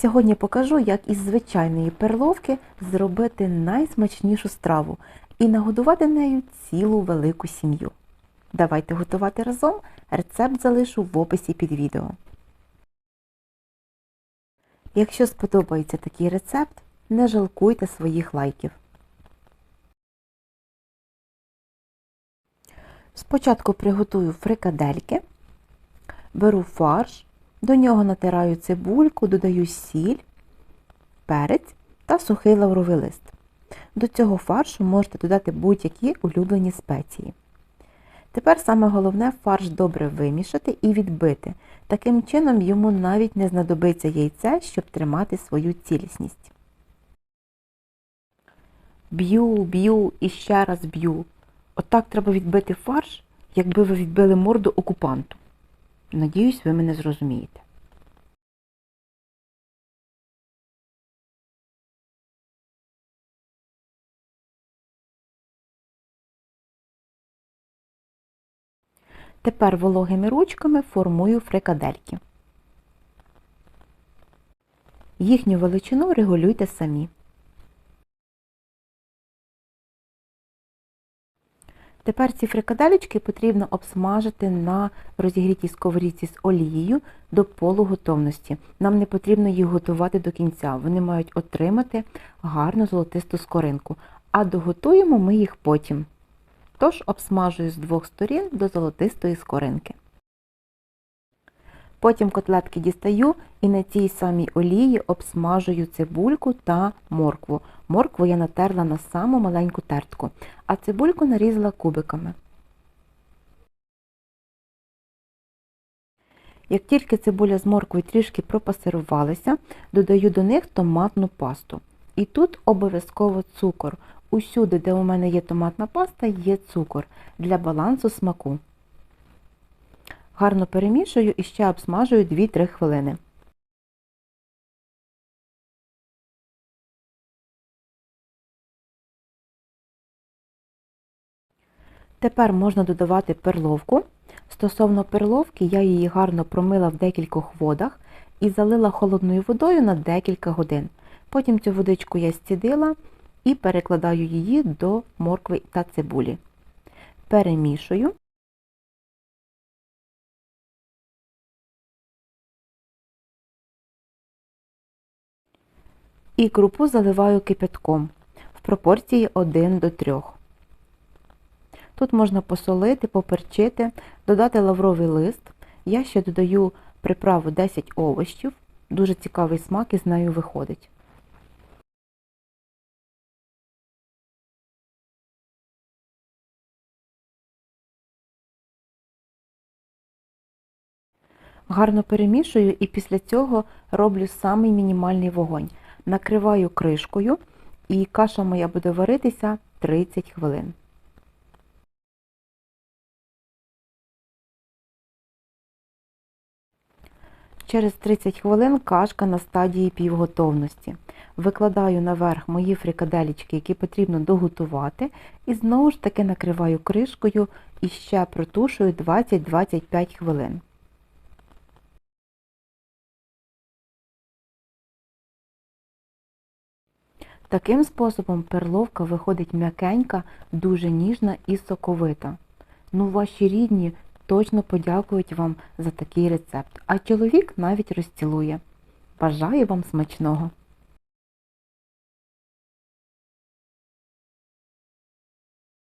Сьогодні покажу, як із звичайної перловки зробити найсмачнішу страву і нагодувати нею цілу велику сім'ю. Давайте готувати разом. Рецепт залишу в описі під відео. Якщо сподобається такий рецепт, не жалкуйте своїх лайків. Спочатку приготую фрикадельки, беру фарш, до нього натираю цибульку, додаю сіль, перець та сухий лавровий лист. До цього фаршу можете додати будь-які улюблені спеції. Тепер саме головне фарш добре вимішати і відбити. Таким чином йому навіть не знадобиться яйце, щоб тримати свою цілісність. Б'ю, б'ю і ще раз б'ю. Отак треба відбити фарш, якби ви відбили морду окупанту. Надіюсь, ви мене зрозумієте. Тепер вологими ручками формую фрикадельки. Їхню величину регулюйте самі. Тепер ці фрикаделечки потрібно обсмажити на розігрітій сковорідці з олією до полуготовності. Нам не потрібно їх готувати до кінця, вони мають отримати гарну золотисту скоринку, а доготуємо ми їх потім. Тож обсмажую з двох сторін до золотистої скоринки. Потім котлетки дістаю і на цій самій олії обсмажую цибульку та моркву. Моркву я натерла на саму маленьку тертку, а цибульку нарізала кубиками. Як тільки цибуля з морквою трішки пропасирувалися, додаю до них томатну пасту. І тут обов'язково цукор. Усюди, де у мене є томатна паста, є цукор для балансу смаку. Гарно перемішую і ще обсмажую 2-3 хвилини. Тепер можна додавати перловку. Стосовно перловки, я її гарно промила в декількох водах і залила холодною водою на декілька годин. Потім цю водичку я стідила і перекладаю її до моркви та цибулі. Перемішую. І крупу заливаю кипятком в пропорції 1 до 3. Тут можна посолити, поперчити, додати лавровий лист. Я ще додаю приправу 10 овочів. Дуже цікавий смак із нею виходить. Гарно перемішую і після цього роблю самий мінімальний вогонь. Накриваю кришкою і каша моя буде варитися 30 хвилин. Через 30 хвилин кашка на стадії півготовності. Викладаю наверх мої фрикаделічки, які потрібно доготувати, і знову ж таки накриваю кришкою і ще протушую 20-25 хвилин. Таким способом перловка виходить м'якенька, дуже ніжна і соковита. Ну, ваші рідні точно подякують вам за такий рецепт, а чоловік навіть розцілує. Бажаю вам смачного!